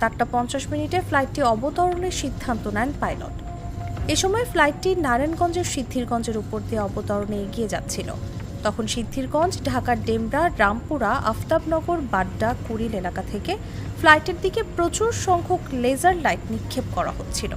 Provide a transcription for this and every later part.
চারটা পঞ্চাশ মিনিটে ফ্লাইটটি অবতরণের সিদ্ধান্ত নেন পাইলট। এ সময় ফ্লাইটটি নারায়ণগঞ্জের সিদ্ধিরগঞ্জের উপর দিয়ে অবতরণে এগিয়ে যাচ্ছিল। তখন সিদ্ধিরগঞ্জ, ঢাকার ডেমরা, রামপুরা, আফতাবনগর, বাড্ডা, কুড়িল এলাকা থেকে ফ্লাইটের দিকে প্রচুর সংখ্যক লেজার লাইট নিক্ষেপ করা হচ্ছিল।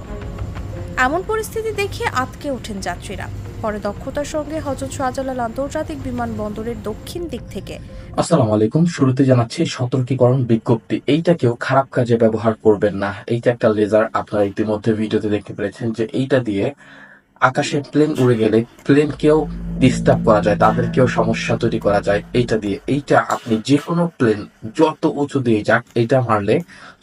এমন পরিস্থিতি দেখে আতকে ওঠেন যাত্রীরা। পরে দক্ষতার সঙ্গে হজরত শাহজালাল আন্তর্জাতিক বিমানবন্দরের দক্ষিণ দিক থেকে। আসসালামু আলাইকুম। শুরুতে জানাচ্ছি, সতর্কীকরণ বিজ্ঞপ্তি। এইটা কেউ খারাপ কাজে ব্যবহার করবেন না। এইটা একটা লেজার। আপনারা ইতিমধ্যে ভিডিওতে দেখতে পেরেছেন যে এইটা দিয়ে আকাশে প্লেন উড়ে গেলে প্লেনকেও ডিস্টার্ব করা যায়, তাদেরকেও সমস্যা তৈরি করা যায়। এইটা দিয়ে, এইটা আপনি যে কোনো প্লেন, যত উঁচু দিয়ে যাক, এইটা মারলে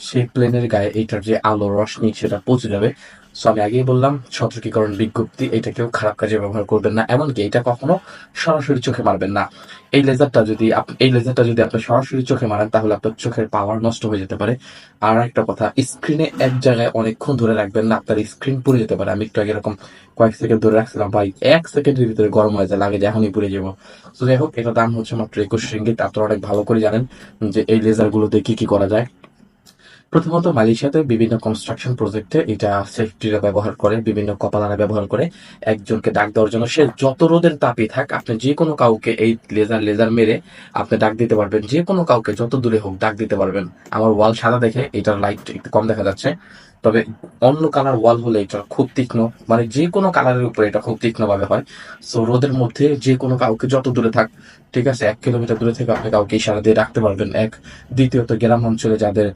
সেই প্লেনের গায়ে এইটার যে আলো রশ্মি, সেটা পৌঁছে যাবে। সো আমি আগেই বললাম, সতর্কীকরণ বিজ্ঞপ্তি এটা কেউ খারাপ কাজে ব্যবহার করবেন না, এমনকি এটা কখনো সরাসরি চোখে মারবেন না। এই লেজারটা যদি এই লেজারটা যদি আপনি সরাসরি চোখে মারেন, তাহলে আপনার চোখের পাওয়ার নষ্ট হয়ে যেতে পারে। আর একটা কথা স্ক্রিনে এক জায়গায় অনেকক্ষণ ধরে রাখবেন না, আপনার স্ক্রিন পুড়ে যেতে পারে। আমি একটু আগে এরকম কয়েক সেকেন্ড ধরে রাখছিলাম, ভাই, এক সেকেন্ডের ভিতরে গরম হয়ে যায়, লাগে যে এখনই পুড়ে যাব। তো যাই হোক এটা দাম হচ্ছে মাত্র একুশ রিঙ্গিত। আপনারা অনেক ভালো করে জানেন যে এই লেজার গুলোতে কি কি করা যায়। প্রথমত মালয়েশিয়াতে বিভিন্ন কনস্ট্রাকশন প্রজেক্টে এটা সেফটিরা ব্যবহার করে, বিভিন্ন কপালানা ব্যবহার করে, একজনকে ডাক দেওয়ার জন্য। সে যত রোদের তাপই থাক, আপনি যে কোনো কাউকে এই লেজার লেজার মেরে আপনি ডাক দিতে পারবেন। যে কোনো কাউকে যত দূরে হোক ডাক দিতে পারবেন। আমার ওয়াল সাদা দেখে, এটার লাইট একটু কম দেখা যাচ্ছে। তবে অন্য কালার ওয়াল হলে এটা খুব তীক্ষ্ণ মানে যে কোনো কালারের উপরে এটা খুব তীক্ষ্ণ ভাবে হয়। সো রোদের মধ্যে যে কোনো কাউকে যত দূরে থাক, ঠিক আছে, এক কিলোমিটার দূরে থেকে আপনি কাউকে ইশারা দিয়ে রাখতে পারবেন। এক, দ্বিতীয়ত গ্রাম অঞ্চলে যাদের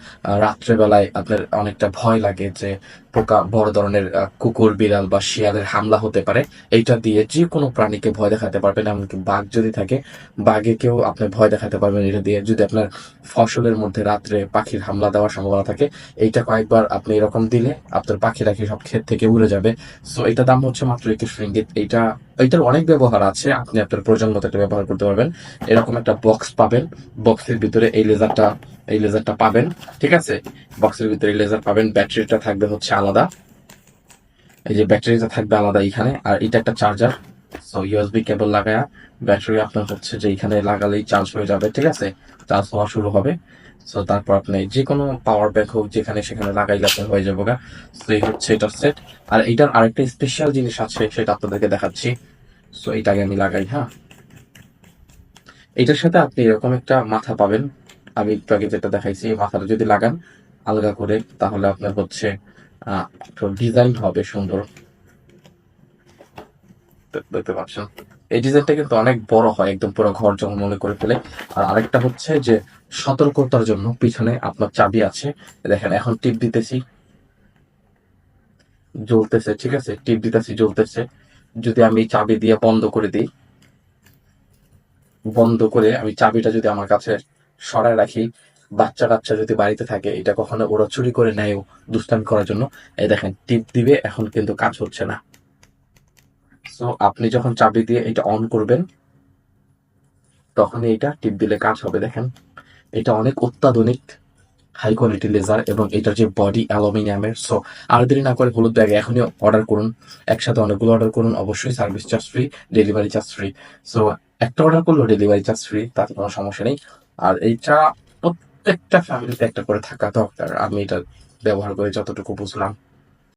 রাত্রেবেলায় আপনার অনেকটা ভয় লাগে যে পোকা, বড় ধরনের কুকুর, বিড়াল বা শিয়ালের হামলা হতে পারে। এইটা দিয়ে যে কোনো প্রাণীকে ভয় দেখাতে পারবেন, এমনকি বাঘ যদি থাকে, বাঘেকেও আপনি ভয় দেখাতে পারবেন। এটা দিয়ে যদি আপনার ফসলের মধ্যে রাত্রে পাখির হামলা দেওয়ার সম্ভাবনা থাকে, এইটা কয়েকবার আপনি এরকম দিলে আপনার পাখি রাখি সব ক্ষেত থেকে উড়ে যাবে। সো এটা দাম হচ্ছে মাত্র একুশ রিঙ্গিত। এইটা, এইটার অনেক ব্যবহার আছে, আপনি আপনার প্রয়োজন মতো এটা ব্যবহার করতে পারবেন। এরকম একটা বক্স পাবেন। বক্সের ভিতরে এই লেজারটা এই লেজারটা পাবেন, ঠিক আছে? বক্সের ভিতরে এই লেজার পাবেন, ব্যাটারিটা থাকবে হচ্ছে আলাদা। এই যে ব্যাটারিটা থাকবে আলাদা এখানে আর এটা একটা চার্জার সো ইউএসবি কেবল লাগায়া ব্যাটারি আপনার হচ্ছে যে এখানে লাগালেই চার্জ হয়ে যাবে, ঠিক আছে? চার্জ হওয়া শুরু হবে। সো তারপর আপনি যে কোনো পাওয়ার ব্যাংক হোক, যেখানে সেখানে লাগাইলে আপনার হয়ে যাবে গা। সো এই হচ্ছে এটার সেট আর এটার আরেকটা স্পেশাল জিনিস আছে, সেটা আপনাদেরকে দেখাচ্ছি। সো এইটাকে আমি লাগাই হ্যাঁ? এটার সাথে আপনি এরকম একটা মাথা পাবেন। আমি একটু আগে যেটা দেখাইছি মাথাটা যদি লাগান, আলগা করে, তাহলে আপনার হচ্ছে ডিজাইন হবে সুন্দর। দেখতে পাচ্ছেন? এই ডিজাইনটা কিন্তু অনেক বড় হয়, একদম পুরো ঘর জঙ্গলে করে ফেলে। আর আরেকটা হচ্ছে যে, সতর্কতার জন্য পিছনে আপনার চাবি আছে। দেখেন, এখন টিপ দিতেছি। জ্বলতেছে, ঠিক আছে? টিপ দিতেছি, জ্বলতেছে। যদি আমি চাবি দিয়ে বন্ধ করে দিই, বন্ধ করে আমি চাবিটা যদি আমার কাছে সরায় রাখি। বাচ্চা কাচ্চা যদি বাড়িতে থাকে, এটা কখনো ওরা চুরি করে নেয় দুষ্টামি করার জন্য। এই দেখেন, টিপ দিবে, এখন কিন্তু কাজ হচ্ছে না। সো আপনি যখন চাবি দিয়ে এটা অন করবেন, তখনই এটা টিপ দিলে কাজ হবে। দেখেন, এটা অনেক অত্যাধুনিক হাই কোয়ালিটি লেজার এবং এটার যে বডি অ্যালুমিনিয়ামের সো আর দেরি না করে হলুদ ব্যাগে এখনই অর্ডার করুন। একসাথে অনেকগুলো অর্ডার করুন, অবশ্যই service charge free delivery charge free so একটা অর্ডার করল ডেলিভারি চার্জ ফ্রি তাতে কোনো সমস্যা নেই। আর এইটা প্রত্যেকটা ফ্যামিলিতে একটা করে থাকা দরকার। আমি এটা ব্যবহার করে যতটুকু বুঝলাম।